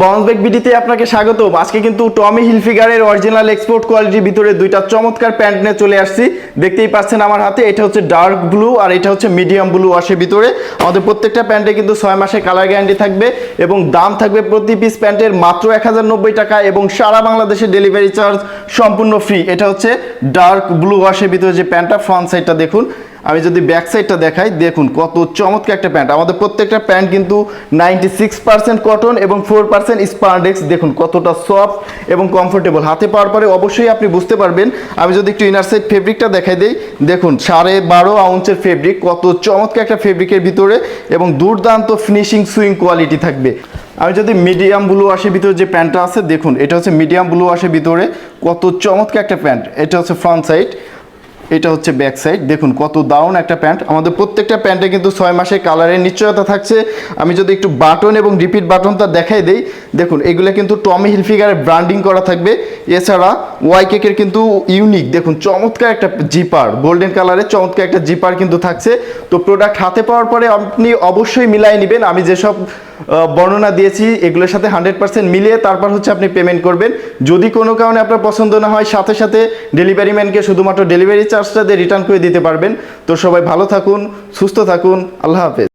বন্সবেক বিডিতে আপনাকে স্বাগত আজকে কিন্তু টমি হিলফিগারের অরিজিনাল এক্সপোর্ট কোয়ালিটির ভিতরে দুইটা চমৎকার প্যান্ট নিয়ে চলে আসছি। দেখতেই পাচ্ছেন আমার হাতে, এটা হচ্ছে ডার্ক ব্লু আর এটা হচ্ছে মিডিয়াম ব্লু আসে ভিতরে। আমাদের প্রত্যেকটা প্যান্টে কিন্তু ছয় মাসের কালার গ্যারান্টি থাকবে এবং দাম থাকবে প্রতি পিস প্যান্টের মাত্র এক হাজার নব্বই টাকা এবং সারা বাংলাদেশে ডেলিভারি চার্জ সম্পূর্ণ ফ্রি এটা হচ্ছে ডার্ক ব্লু ওয়াশের ভিতরে যে প্যান্টটা ফ্রন্ট সাইডটা দেখুন। আমি যদি ব্যাক সাইডটা দেখাই, দেখুন কত চমৎকার একটা প্যান্ট আমাদের প্রত্যেকটা প্যান্ট কিন্তু নাইনটি সিক্স পার্সেন্ট কটন এবং ফোর পার্সেন্ট স্পার্ডেক্স দেখুন কতটা সফট এবং কমফোর্টেবল হাতে পাওয়ার পরে অবশ্যই আপনি বুঝতে পারবেন। আমি যদি একটু ইনার সাইড ফেব্রিকটা দেখাই দিই, দেখুন সাড়ে বারো আউন্সের ফেব্রিক কত চমৎকার একটা ফেব্রিকের ভিতরে এবং দুর্দান্ত ফিনিশিং সুইং কোয়ালিটি থাকবে। আমি যদি মিডিয়াম ব্লু আসের ভিতরে যে প্যান্টটা আছে, দেখুন, এটা হচ্ছে মিডিয়াম ব্লু আসের ভিতরে কত চমৎকার একটা প্যান্ট এটা হচ্ছে ফ্রন্ট সাইড এটা হচ্ছে ব্যাক সাইড দেখুন কত দারুণ একটা প্যান্ট আমাদের প্রত্যেকটা প্যান্টে কিন্তু ছয় মাসের কালারের নিশ্চয়তা থাকছে। আমি যদি একটু বাটন এবং রিপিট বাটনটা দেখাই দেই, দেখুন এগুলো কিন্তু টমি হিলফিগারের ব্র্যান্ডিং করা থাকবে। এছাড়া ওয়াই কেকের কিন্তু ইউনিক দেখুন চমৎকার একটা জিপার গোল্ডেন কালারের চমৎকার একটা জিপার কিন্তু থাকছে। তো প্রোডাক্ট হাতে পাওয়ার পরে আপনি অবশ্যই মিলাই নেবেন। আমি যেসব বর্ণনা দিয়েছি, এগুলোর সাথে হান্ড্রেড পার্সেন্ট মিলিয়ে তারপর হচ্ছে আপনি পেমেন্ট করবেন। যদি কোনো কারণে আপনার পছন্দ না হয়, সাথে সাথে ডেলিভারি ম্যানকে শুধুমাত্র ডেলিভারি চার্জটা দিয়ে রিটার্ন করে দিতে পারবেন। তো সবাই ভালো থাকুন, সুস্থ থাকুন, আল্লাহ হাফেজ।